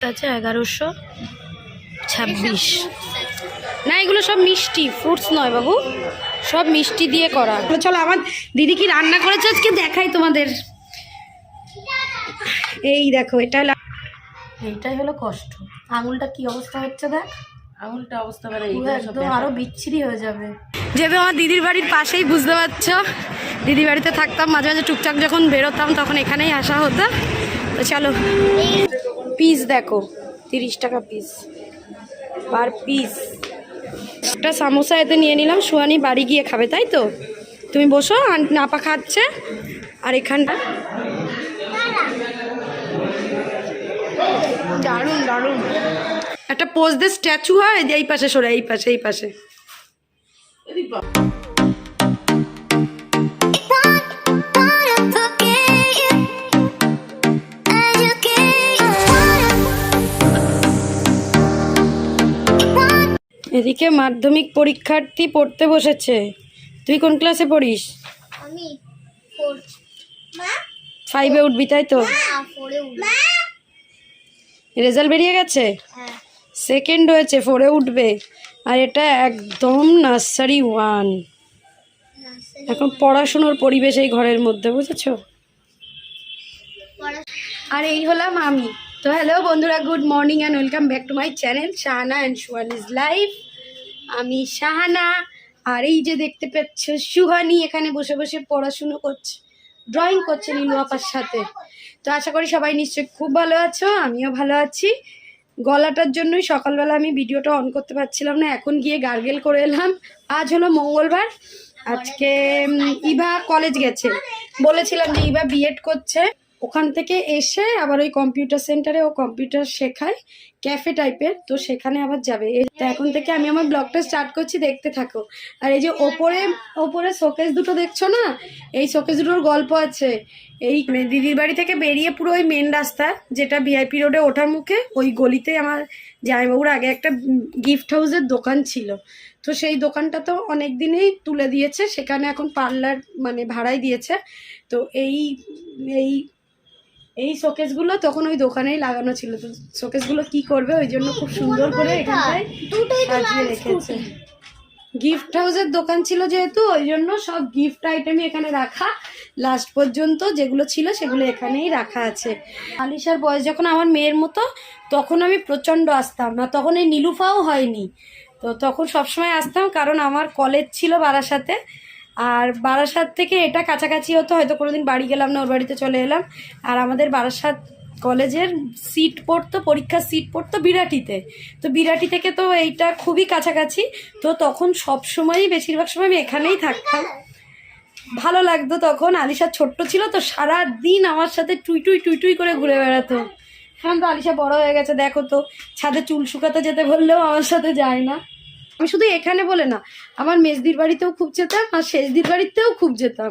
আছে এগারোশো ছাব্বিশ। না এগুলো সব মিষ্টি ফ্রুটস নয় বাবু। সব মিষ্টি দিয়ে করা। চলো আমার দিদি কি রান্না করেছে আজকে? দেখাই তোমাদের। এই দেখো এটা হলো এইটাই হলো কষ্ট। আঙুলটা কি অবস্থা হচ্ছে দেখ? আঙুলটা অবস্থা মানে একদম আরও বিচ্ছিরি হয়ে যাবে। যেহেতু আমার দিদির বাড়ির পাশেই বুঝতে পারছ? দিদির বাড়িতে থাকতাম মাঝে মাঝে টুকটাক যখন বেরোতাম তখন এখানেই আসা হতো। তো চলো। পিস দেখো, তিরিশ টাকা পিস পার পিস একটা সামোসা এতে নিয়ে নিলাম সুয়ানি বাড়ি গিয়ে খাবে, তাই তো? তুমি বসো নাপা খাচ্ছে, আর এখানটা দারুণ দারুণ। একটা পোজ দিয়ে স্ট্যাচু হয়, এই পাশে সরে, এই পাশে এই পাশে। এদিকে মাধ্যমিক পরীক্ষার্থী পড়তে বসেছে। তুই কোন ক্লাসে পড়িস? আমি ফাইভে উঠবি তাই তো? রেজাল্ট বেরিয়ে গেছে? হ্যাঁ। সেকেন্ড হয়েছে ফোরে উঠবে। আর এটা একদম নার্সারি ওয়ান এখন পড়াশুনোর পরিবেশ এই ঘরের মধ্যে বুঝেছ? আর এই হলাম আমি। তো হ্যালো বন্ধুরা good morning and welcome back to my channel Shahana and Suhan is life আমি শাহানা, আর এই যে দেখতে পাচ্ছ, সুহানি এখানে বসে বসে পড়াশুনো করছে ড্রয়িং করছে নীলু আপার সাথে। তো আশা করি সবাই নিশ্চয়ই খুব ভালো আছো, আমিও ভালো আছি। গলাটার জন্যই সকালবেলা আমি ভিডিওটা অন করতে পারছিলাম না, এখন গিয়ে গার্গেল করে এলাম। আজ হলো মঙ্গলবার, আজকে ইভা কলেজ গেছে। বলেছিলাম যে ইভা বিএড করছে। ওখান থেকে এসে আবার ওই কম্পিউটার সেন্টারে ও কম্পিউটার শেখায় ক্যাফে টাইপের তো সেখানে আবার যাবে। এখন থেকে আমি আমার ব্লগটা স্টার্ট করছি, দেখতে থাকো। আর এই যে ওপরে ওপরে শোকেস দুটো দেখছ না? এই শোকেস দুটোর গল্প আছে। এই দিদির বাড়ি থেকে বেরিয়ে পুরো ওই মেন রাস্তা, যেটা ভিআইপি রোডে ওঠার মুখে, ওই গলিতে আমার জামাইবাবুর আগে একটা গিফট হাউসের দোকান ছিল। তো সেই দোকানটা তো অনেক দিনেই তুলে দিয়েছে, সেখানে এখন পার্লার মানে ভাড়াই দিয়েছে। তো এই এই এই শোকেসগুলো তখন ওই দোকানেই লাগানো ছিল। তো শোকেসগুলো কি করবে? ওই জন্য খুব সুন্দর করে এখানটায় সাজিয়ে রেখেছে। গিফট হাউসের দোকান ছিল যেহেতু ওই জন্য সব গিফট আইটেমই এখানে রাখা। লাস্ট পর্যন্ত যেগুলো ছিল সেগুলো এখানেই রাখা আছে। আলিশার বয়স যখন আমার মেয়ের মতো তখন আমি প্রচণ্ড আসতাম। না তখন এই নীলুফাও হয়নি। তো তখন সবসময় আসতাম কারণ আমার কলেজ ছিল বারাসাতে। আর বারাসাত থেকে এটা কাছাকাছি হতো, হয়তো কোনোদিন বাড়ি গেলাম না, ওর বাড়িতে চলে এলাম। আর আমাদের বারাসাত কলেজের সিট পড়তো, পরীক্ষার সিট পড়তো বিরাটিতে। তো বিরাটি থেকে তো এইটা খুবই কাছাকাছি। তো তখন সব সময়ই, বেশিরভাগ সময় আমি এখানেই থাকতাম। ভালো লাগতো তখন, আলিশা ছোট্ট ছিল তো সারা দিন আমার সাথে টুই টুই টুই টুই করে ঘুরে বেড়াতো। এখন তো আলিশা বড় হয়ে গেছে, দেখো তো, ছাদে চুল শুকাতে যেতে বললেও আমার সাথে যায় না। আমি শুধু এখানে বলে না, আমার মেজদির বাড়িতেও খুব যেতাম আর শেষদির বাড়িতেও খুব যেতাম।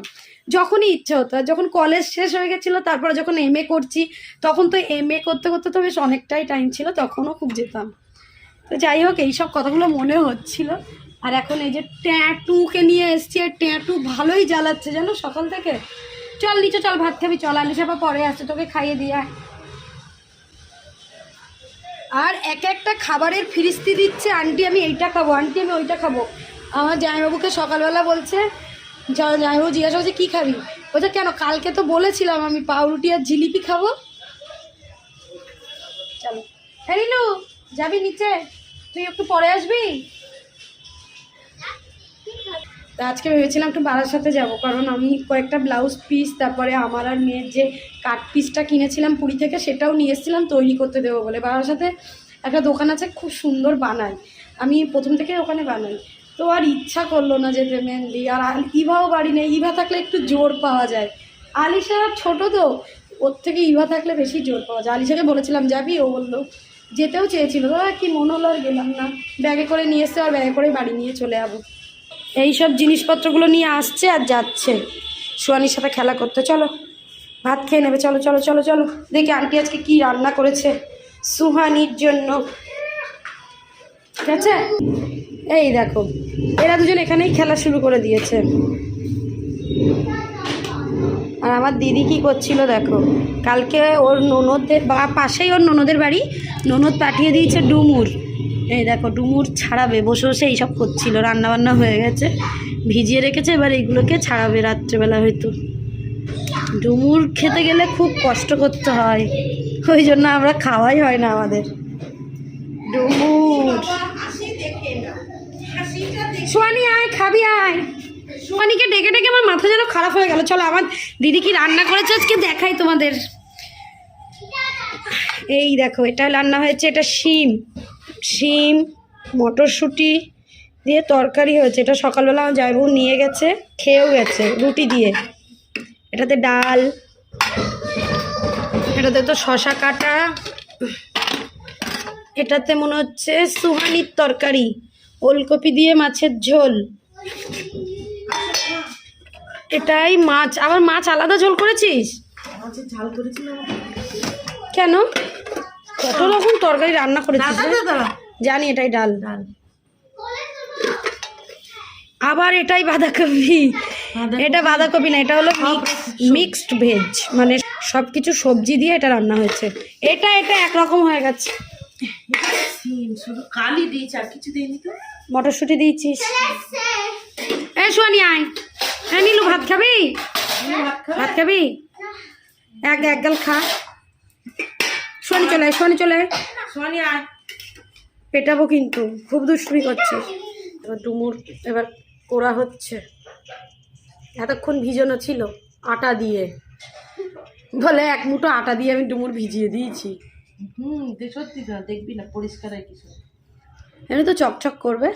যখনই ইচ্ছে হতো, আর যখন কলেজ শেষ হয়ে গেছিল, তারপরে যখন এম করছি, তখন তো এম করতে করতে তো বেশ অনেকটাই টাইম ছিল, তখনও খুব যেতাম। তো যাই হোক এইসব কথাগুলো মনে হচ্ছিল। আর এখন এই যে ট্যাটুকে নিয়ে এসছি, আর ট্যাটু ভালোই জ্বালাচ্ছে, জানো, সকাল থেকে। চল নিচে চল, ভাত খাবি, চল আলু চাপা পরে আসছে, তোকে খাইয়ে দিয়ে। আর এক একটা খাবারের ফিরিস্তি দিচ্ছে, আন্টি, আমি এইটা খাব, আন্টি, আমি ওইটা খাব। আমার জামাইবাবুকে সকালবেলা বলছে জামাইবাবু জিজ্ঞাসা করছে, কী খাবি? বলছে, কেন, কালকে তো বলেছিলাম আমি পাউরুটি আর জিলিপি খাব। চলো। হ্যাঁ যাবি নিচে? তুই একটু পরে আসবি? তা আজকে ভেবেছিলাম একটু বাড়ার সাথে যাব, কারণ আমি কয়েকটা ব্লাউজ পিস তারপরে আমার আর মেয়ের যে কাট পিসটা কিনেছিলাম পুরী থেকে, সেটাও নিয়ে এসেছিলাম তৈরি করতে দেবো বলে। বাড়ার সাথে একটা দোকান আছে খুব সুন্দর বানাই, আমি প্রথম থেকে ওখানে বানাই। তো আর ইচ্ছা করল না যেতে মেনলি আর ইভাও বাড়ি নেই, ইভা থাকলে একটু জোর পাওয়া যায়। আলিশা ছোট তো, ওর থেকে ইভা থাকলে বেশি জোর পাওয়া যায়। আলিশাকে বলেছিলাম, যাবি? ও বলল, যেতেও চেয়েছিল। কি মন হলো আর গেলাম না। ব্যাগে করে নিয়ে এসছে আর ব্যাগে করে বাড়ি নিয়ে চলে যাব। এই সব জিনিসপত্রগুলো নিয়ে আসছে আর যাচ্ছে। সোয়ানির সাথে খেলা করতে, চলো। ভাত খেয়ে নেবে, চলো চলো চলো চলো। দেখি আন্টি আজকে কি রান্না করেছে সুহানির জন্য। ঠিক আছে? এই দেখো, এরা দুজন এখানেই খেলা শুরু করে দিয়েছে। আর আমার দিদি কি করছিল দেখো, কালকে ওর ননদের বা পাশেই ওর ননদের বাড়ি, ননদ পাঠিয়ে দিয়েছে ডুমুর। এই দেখো, ডুমুর ছাড়াবে বসে বসে এইসব করছিল, রান্নাবান্না হয়ে গেছে। ভিজিয়ে রেখেছে, এবার এইগুলোকে ছাড়াবে রাত্রেবেলা হয়তো। ডুমুর খেতে গেলে খুব কষ্ট করতে হয়, ওই জন্য আমরা খাওয়াই হয় না আমাদের। ডুমুর। সোয়ানি আয়, খাবি, আয়। সোয়ানিকে ডেকে ডেকে আমার মাথা যেন খারাপ হয়ে গেল। চলো, আমার দিদি কি রান্না করেছে আজকে দেখাই তোমাদের। এই দেখো, এটা রান্না হয়েছে, এটা শিম। শিম মটরশুঁটি দিয়ে তরকারি হয়েছে। এটা সকালবেলা আমার জামাইবাবু নিয়ে গেছে খেয়েও গেছে রুটি দিয়ে। এটাতে ডাল এটাতে তো শশা কাটা এটাতে মনে হচ্ছে সুহানির তরকারি ওলকপি দিয়ে মাছের ঝোল। এটাই মাছ আবার মাছ আলাদা ঝোল করেছিস? কেন? কত রকম তরকারি রান্না করেছিস? জানি এটাই ডাল। ডাল। আবার এটাই বাঁধাকপি। এটা বাঁধাকপি না এটা হলো মিক্সড ভেজ মানে সব কিছু সবজি দিয়ে এটা রান্না হয়েছে। এটা এটা একরকম হয়ে গেছে। মটরশুঁটি দিয়েছিস। এ সোয়ানি আয়। হ্যাঁ নীলু ভাত খাবি? ভাত খাবি? এক এক গাল খা। সোয়ানি চলে আয়, সোয়ানি চলে আয়। সোনি আয়। পেটাবো কিন্তু খুব দুষ্টুমি করছিস। এবার ডুমুর এবার করা হচ্ছে। এতক্ষণ ভিজানো ছিল আটা দিয়ে। বলে এক মুঠো আটা দিয়ে আমি ডুমুর ভিজিয়ে দিয়েছি। হুম সত্যি তো দেখবি না পরিষ্কার হয় কিছু এমনি তো চকচক করবে।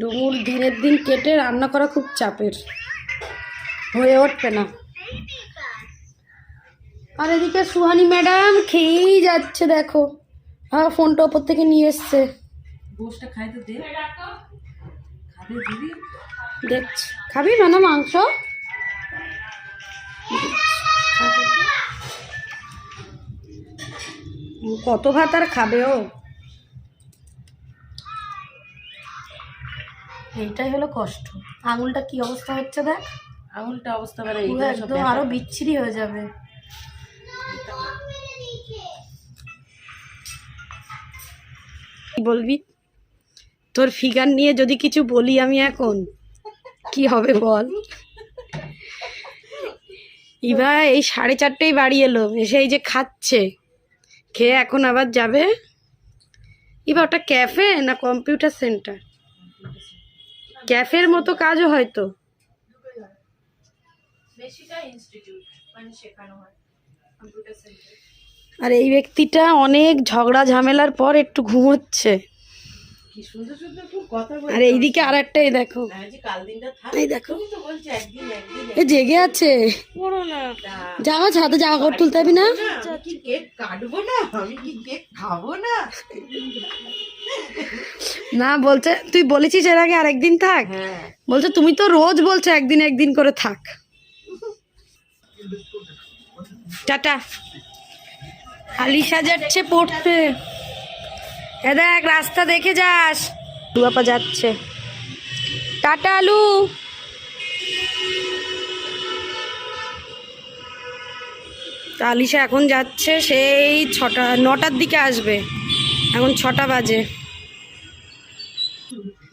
ডুমুর দিনের দিন কেটে রান্না করা খুব চাপের। হয়ে উঠবে না। আর এদিকে সুহানি ম্যাডাম খেয়েই যাচ্ছে দেখো। হ্যাঁ ফোনটা ওপর থেকে নিয়ে এসছে। দেখছি। খাবি না না মাংস? কত ভাত আর খাবে ও? এইটাই হলো কষ্ট। আঙুলটা কি অবস্থা হচ্ছে দেখ? আঙুলটা অবস্থা একদম আরও বিচ্ছিরি হয়ে যাবে। বলবি? তোর ফিগার নিয়ে যদি কিছু বলি আমি এখন, কি হবে বল? ইভা এই সাড়ে চারটেই বাড়ি এলো, এসে এই যে খাচ্ছে। খেয়ে এখন আবার যাবে? ইভা ওটা ক্যাফে না কম্পিউটার সেন্টার ক্যাফের মতো কাজও হয়তো? আর এই ব্যক্তিটা অনেক ঝগড়া ঝামেলার পর একটু ঘুমোচ্ছে। কি সুন্দর সুন্দর খুব কথা বলে আর এইদিকে আর একটাই দেখো। না যে কাল দিনটা থাক এই দেখো। তুমি তো বলছি একদিন একদিন এ জেগে আছে। করো যাওয়া ছাদে জামা কাপড় তুলতে হবে না আমি কি কেক কাটবো না? আমি কি কেক খাব না? না বলছে তুই বলেছিস এর আগে আরেকদিন থাক? হ্যাঁ। বলছে তুমি তো রোজ বলছো একদিন একদিন করে থাক। টাটা। আলিশা যাচ্ছে পড়তে। দেখ, রাস্তা দেখে যাস। দুয়াপা যাচ্ছে। টাটা, আলু। আলিশা এখন যাচ্ছে, সেই ছটা, নটার দিকে আসবে। এখন ছটা বাজে।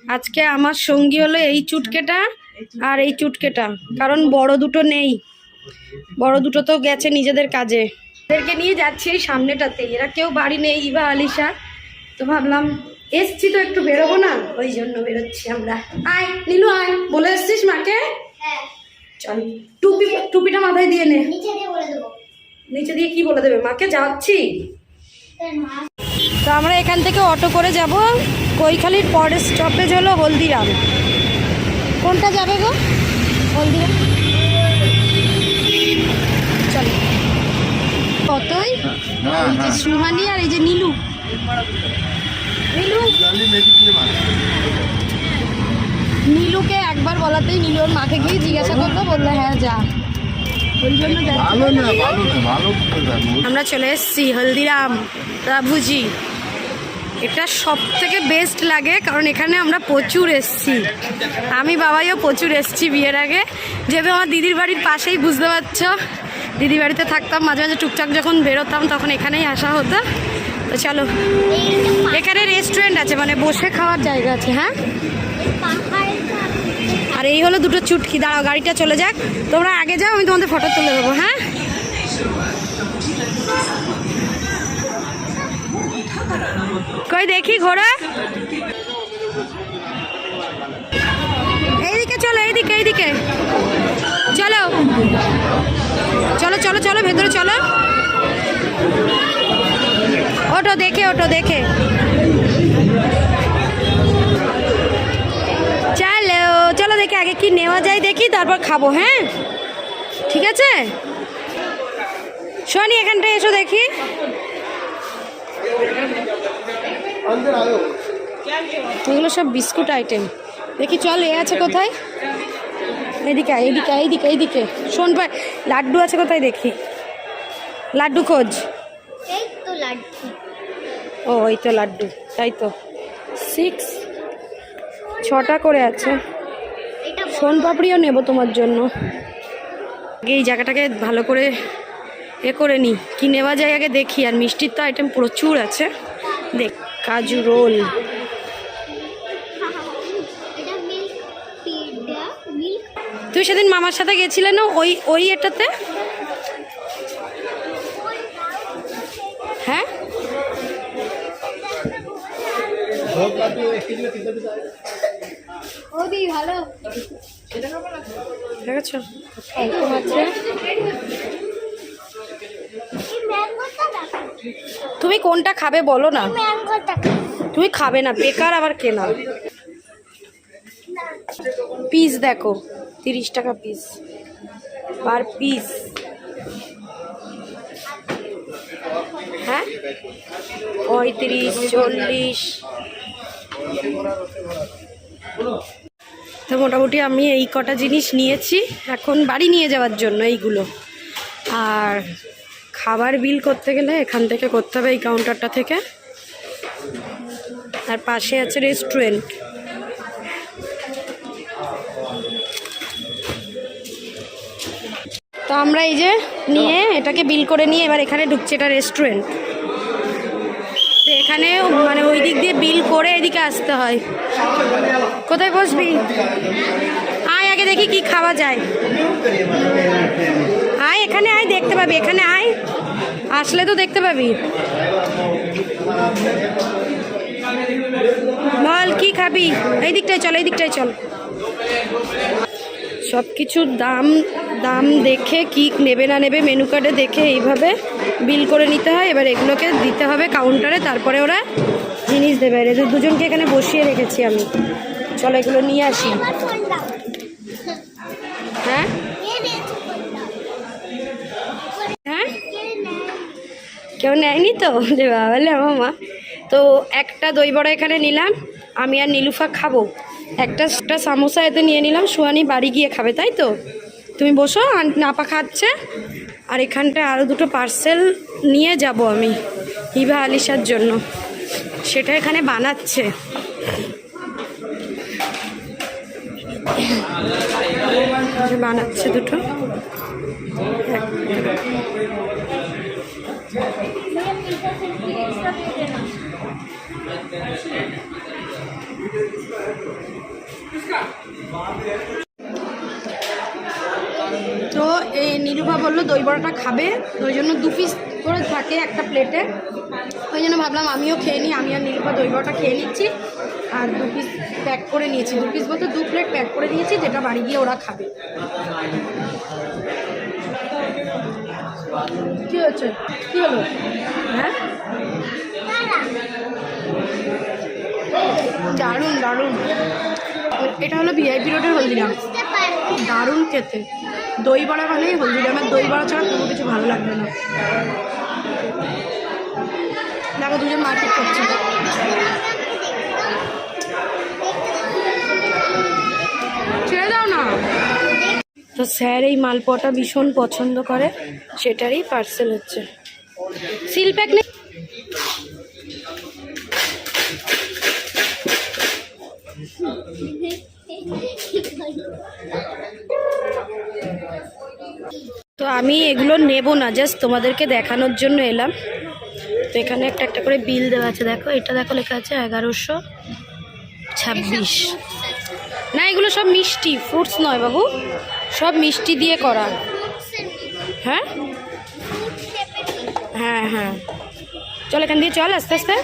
আজকে আমার সঙ্গী হলো এই চুটকেটা আর এই চুটকেটা, কারণ বড় দুটো নেই। বড় দুটো তো গেছে নিজেদের কাজে। এদেরকে নিয়ে যাচ্ছি এই সামনেটাতে। এরা কেউ বাড়ি নেই ইভা আলিশা। তো ভাবলাম এসছি তো একটু বেরোবো না? ওই জন্য বেরোচ্ছি আমরা। আয় নীলু আয়। বলে এসছিস মাকে? হ্যাঁ। চল টুপি টুপিটা মাথায় দিয়ে নে। নিচে দিয়ে নিচে কি বলে দেবে? মাকে যাচ্ছি। তো আমরা এখান থেকে অটো করে যাব। কৈখালির পরের স্টপেজ হলো হলদিরাম। কোনটা যাবে গো? হলদিরাম। সুহানি আর এই যে নীলু। নীলু? নীলুকে একবার বলাতেই নীলু ওর মাকে গিয়ে জিজ্ঞাসা করতো বলল হ্যাঁ যা। আমরা চলে এসেছি হলদিরাম রাভুজি এটা সব থেকে বেস্ট লাগে কারণ এখানে আমরা প্রচুর এসছি। আমি বাবাইও প্রচুর এসছি বিয়ের আগে। যেহেতু আমার দিদির বাড়ির পাশেই বুঝতে পারছ? দিদির বাড়িতে থাকতাম, মাঝে মাঝে টুকটাক যখন বেরোতাম তখন এখানেই আসা হতো। তো চলো, এখানে রেস্টুরেন্ট আছে মানে বসে খাওয়ার জায়গা আছে হ্যাঁ? আর এই হলো দুটো চুটকি, দাঁড়াও, গাড়িটা চলে যাক। তোমরা আগে যাও, আমি তোমাদের ফটো তুলে দেবো হ্যাঁ? কই দেখি ঘোড়া? এইদিকে চলো, এইদিকে এইদিকে। চলো। চলো চলো চলো, ভেতরে চলো। ওটো দেখে ওটো দেখে। চলো চলো, দেখে আগে কি নেওয়া যায় দেখি, তারপর খাব হ্যাঁ? ঠিক আছে? শোনি এখানটা এসো দেখি। এগুলো সব বিস্কুট আইটেম। দেখি, চল, এ আছে কোথায়? এদিকে এদিকে এইদিকে এইদিকে শোন ভাই লাড্ডু আছে কোথায় দেখি? লাড্ডু খোঁজ। ও এই তো লাড্ডু তাই তো। সিক্স ছটা করে আছে। সোন পাপড়িও নেব তোমার জন্য। আগে এই জায়গাটাকে ভালো করে এ করে নিই কি নেওয়া যায় আগে দেখি। আর মিষ্টির তো আইটেম প্রচুর আছে। দেখ কাজু রোল। তুই সেদিন মামার সাথে গেছিলে না ওই ওই এটাতে? হ্যাঁ? আছে তুমি কোনটা খাবে বলো না। তুমি খাবে না বেকার আবার কেনা। পিস দেখো। তিরিশ টাকা পিস পার পিস হ্যাঁ? পঁয়ত্রিশ, চল্লিশ। তো মোটামুটি আমি এই কটা জিনিস নিয়েছি। এখন বাড়ি নিয়ে যাওয়ার জন্য এইগুলো। আর খাবার বিল করতে গেলে এখান থেকে করতে হবে এই কাউন্টারটা থেকে। আর পাশে আছে রেস্টুরেন্ট তো আমরা এই যে নিয়ে এটাকে বিল করে নিয়ে এবার এখানে ঢুকছে, এটা রেস্টুরেন্ট তো এখানে মানে ওই দিক দিয়ে বিল করে এদিকে আসতে হয়। কোথায় বসবি? আয় আগে দেখি কি খাওয়া যায়। আয়, এখানে আয়, দেখতে পাবি, এখানে আয়। আসলে তো দেখতে পাবি। বল, কি খাবি? এই দিকটায় চল, এই দিকটায় চল। সব কিছুর দাম দাম দেখে কি নেবে না নেবে মেনু কার্ডে দেখে এইভাবে বিল করে নিতে হয়। এবার এগুলোকে দিতে হবে কাউন্টারে তারপরে ওরা জিনিস দেবে। আর এদের দুজনকে এখানে বসিয়ে রেখেছি আমি। চলো এগুলো নিয়ে আসি। হ্যাঁ? হ্যাঁ? কেউ নেয়নি তো? যে বাবালে আমার মা। তো একটা দই বড়া এখানে নিলাম। আমি আর নীলুফা খাব। একটা একটা সামোসা এতে নিয়ে নিলাম। সুয়ানি বাড়ি গিয়ে খাবে, তাই তো? তুমি বসো নাপা খাচ্ছে। আর এখানটায় আরও দুটো পার্সেল নিয়ে যাব আমি হিভা আলিশার জন্য। সেটা এখানে বানাচ্ছে। বানাচ্ছে দুটো তো নীলুফা বলল, দই বড়াটা খাবে? ওই জন্য দু পিস করে থাকে একটা প্লেটে ওই জন্য ভাবলাম আমিও খেয়ে নিই, আমি আর নীলুফা দই বড়াটা খেয়ে নিচ্ছি। আর দু পিস প্যাক করে নিয়েছি। দু পিস বলতে দু প্লেট প্যাক করে নিয়েছি, যেটা বাড়ি গিয়ে ওরা খাবে। কি হচ্ছে কি হলো? হ্যাঁ? দারুণ দারুণ। এটা হলো ভিআইপি রোডের হলদিরাম। দারুণ খেতে। দই বড়া মানেই হলদিরামের দই বড়া ছাড়া কোনো কিছু ভালো লাগবে না। দেখো, দুজন মার্কেট করছে। দাও না। তো স্যার এই মালপোয়াটা ভীষণ পছন্দ করে, সেটারই পার্সেল হচ্ছে। সিল প্যাক নেই তো আমি এগুলো নেব না জাস্ট তোমাদেরকে দেখানোর জন্য এলাম। তো এখানে একটা একটা করে বিল দেওয়া আছে, দেখো, এটা দেখো লেখা আছে এগারোশো ছাব্বিশ। না, এগুলো সব মিষ্টি ফ্রুটস নয় বাবু, সব মিষ্টি দিয়ে করা। হ্যাঁ? হ্যাঁ হ্যাঁ। চল এখান দিয়ে চল আস্তে আস্তে।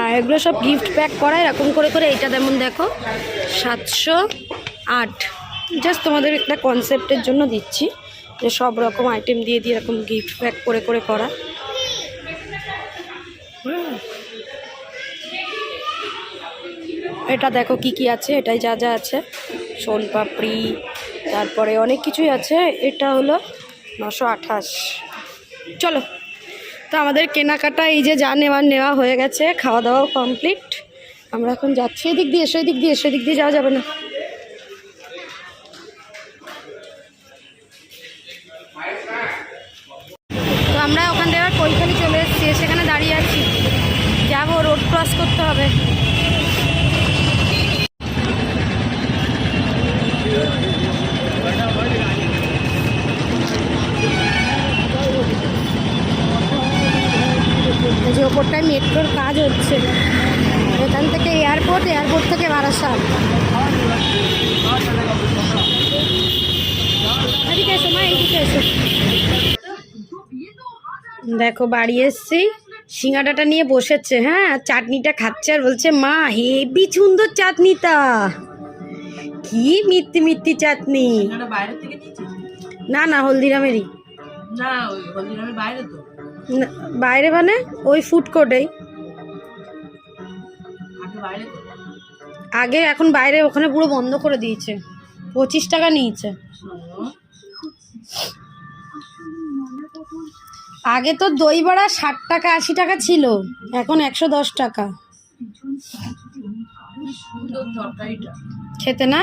আর এগুলো সব গিফট প্যাক করা, এরকম করে করে এইটা যেমন দেখো, সাতশো আট। জাস্ট তোমাদের একটা কনসেপ্টের জন্য দিচ্ছি, যে সব রকম আইটেম দিয়ে দিয়ে এরকম গিফট প্যাক করে করে করা। এটা দেখো কি কি আছে, এটাই যা যা আছে। সোন পাপড়ি, তারপরে অনেক কিছুই আছে, এটা হলো নশো আঠাশ। চলো। তো আমাদের কেনাকাটা এই যে যা নেওয়ার নেওয়া হয়ে গেছে, খাওয়া দাওয়াও কমপ্লিট আমরা এখন যাচ্ছি। এদিক দিয়ে এসো এদিক দিয়ে এসো এদিক দিয়ে যাওয়া যাবে না। এয়ারপোর্ট থেকে বারাসাত। দেখো বাড়ি এসছি। সিঙ্গাটাটা নিয়ে বসেছে হ্যাঁ? চাটনিটা খাচ্ছে আর বলছে মা হেবি সুন্দর চাটনিটা। কি মিত্তি মিত্তি চাটনি। না না হলদিরামেরই। না বাইরে মানে? ওই ফুড কোর্টেই বাইরে তো। আগে এখন বাইরে ওখানে পুরো বন্ধ করে দিয়েছে। পঁচিশ টাকা নিয়েছে। আগে তো দই বড়া ষাট টাকা, আশি টাকা ছিল। এখন একশো দশ টাকা। খেতে না?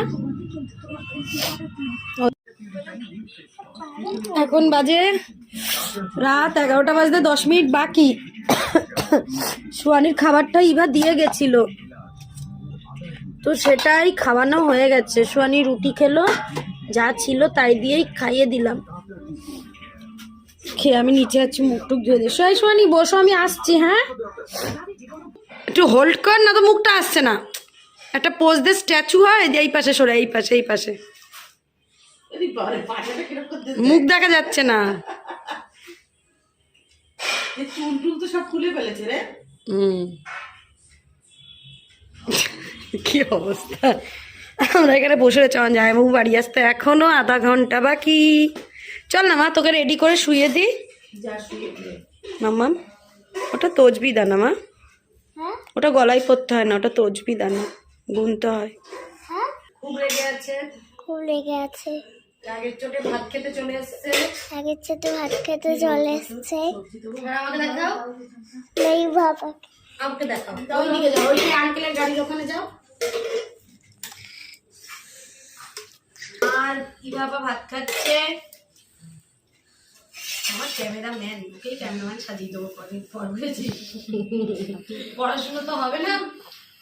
এখন বাজে রাত এগারোটা বাজতে দশ মিনিট বাকি। সোয়ানির খাবারটা ইভা দিয়ে গেছিল। তো সেটাই খাওয়ানো হয়ে গেছে। সোয়ানি রুটি খেলো যা ছিল তাই দিয়েই খাইয়ে দিলাম। খেয়ে আমি নিচে যাচ্ছি মুখ টুক ধুয়ে দিয়ে। সোয়াই সোয়ানি বসো আমি আসছি হ্যাঁ? একটু হোল্ড কর না তো মুখটা আসছে না। একটা পোজ দে স্ট্যাচু হয় যে এই পাশে সরে এই পাশে এই পাশে। মুখ দেখা যাচ্ছে না। এই চুল টুল তো সব খুলে ফেলেছে রে। হুম। কি অবস্থা? আমরা এখানে বসে রয়েছি আমার জামাইবাবু বাড়ি আসতে এখনও আধা ঘণ্টা বাকি। চল না মা তোকে রেডি করে শুয়ে দিই। যা শুয়ে দে। মাম্মা ওটা তজবি দানা মা। হ্যাঁ? ওটা গলায় পরতে হয় না ওটা তজবি দানা গুনতে হয়। হ্যাঁ? খুব রেগে আছে। খুব লেগে আছে। আগের চোটে ভাত খেতে চলে এসছে। আগের চেয়ে ভাত খেতে চলে এসছে। আমাকে দেখাও। নেই বাবা আমাকে দেখাও। ওইদিকে যাও ওই আঙ্কেলের গাড়ির ওখানে যাও। আর কি বাবা ভাত খাচ্ছে? আমার ওকেই ক্যামেরাম্যান সাজিয়ে দেবো পরে পড়াশুনো তো হবে না,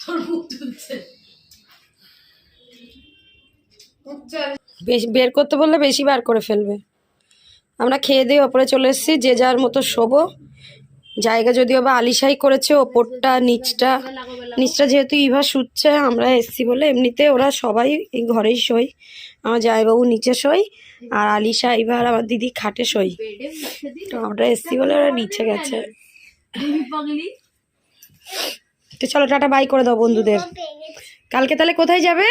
তোর মুখ তুলছে। বেশ, বের করতে বললে বেশি বার করে ফেলবে। আমরা খেয়ে দিয়ে ওপরে চলে এসেছি, যে যার মতো শোবো। জায়গা যদিও বা আলিশাই করেছে, ওপরটা, নিচটা। নিচটা যেহেতু ইভা শুচ্ছে আমরা এসছি বলে এমনিতে ওরা সবাই এই ঘরেই শোয়। আমার জামাইবাবু নিচে শোয় আর আলিশা ইভা আর আমার দিদি খাটে শোয়। তো আমরা এসছি বলে ওরা নিচে গেছে। তো চলো টাটা বাই করে দাও বন্ধুদের। কালকে তাহলে কোথায় যাবে?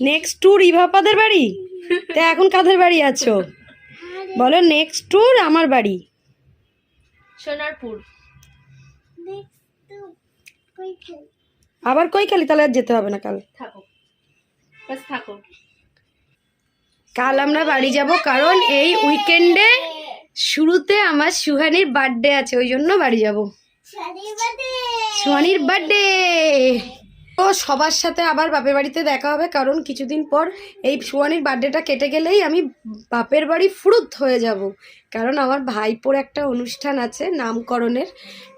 নেক্সট ট্যুর ইভাপাদের বাড়ি। তো এখন কাদের বাড়ি আছো? বলো নেক্সট ট্যুর আমার বাড়ি। সোনারপুর। আবার কই খালি? তাহলে আর যেতে হবে না কাল। থাকো। বাস থাকো। কাল আমরা বাড়ি যাব কারণ এই উইকেন্ডে শুরুতে আমার সুহানির বার্থডে আছে ওই জন্য বাড়ি যাব। সুহানির বার্থডে তো সবার সাথে আবার বাপের বাড়িতে দেখা হবে, কারণ কিছুদিন পর এই সুয়ানির বার্থডেটা কেটে গেলেই আমি বাপের বাড়ি ফুরুত হয়ে যাব। কারণ আমার ভাইপোর একটা অনুষ্ঠান আছে নামকরণের,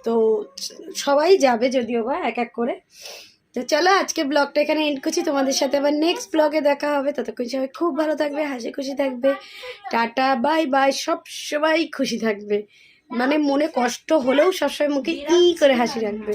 তো সবাই যাবে যদিও বা এক এক করে। তো চলো আজকে ব্লগটা এখানে এন্ড করছি। তোমাদের সাথে আবার নেক্সট ব্লগে দেখা হবে। ততক্ষণ সবাই খুব ভালো থাকবে, হাসি খুশি থাকবে। টাটা বাই বাই সব সবাই খুশি থাকবে। মানে মনে কষ্ট হলেও সবসময় মুখে ই করে হাসি রাখবে।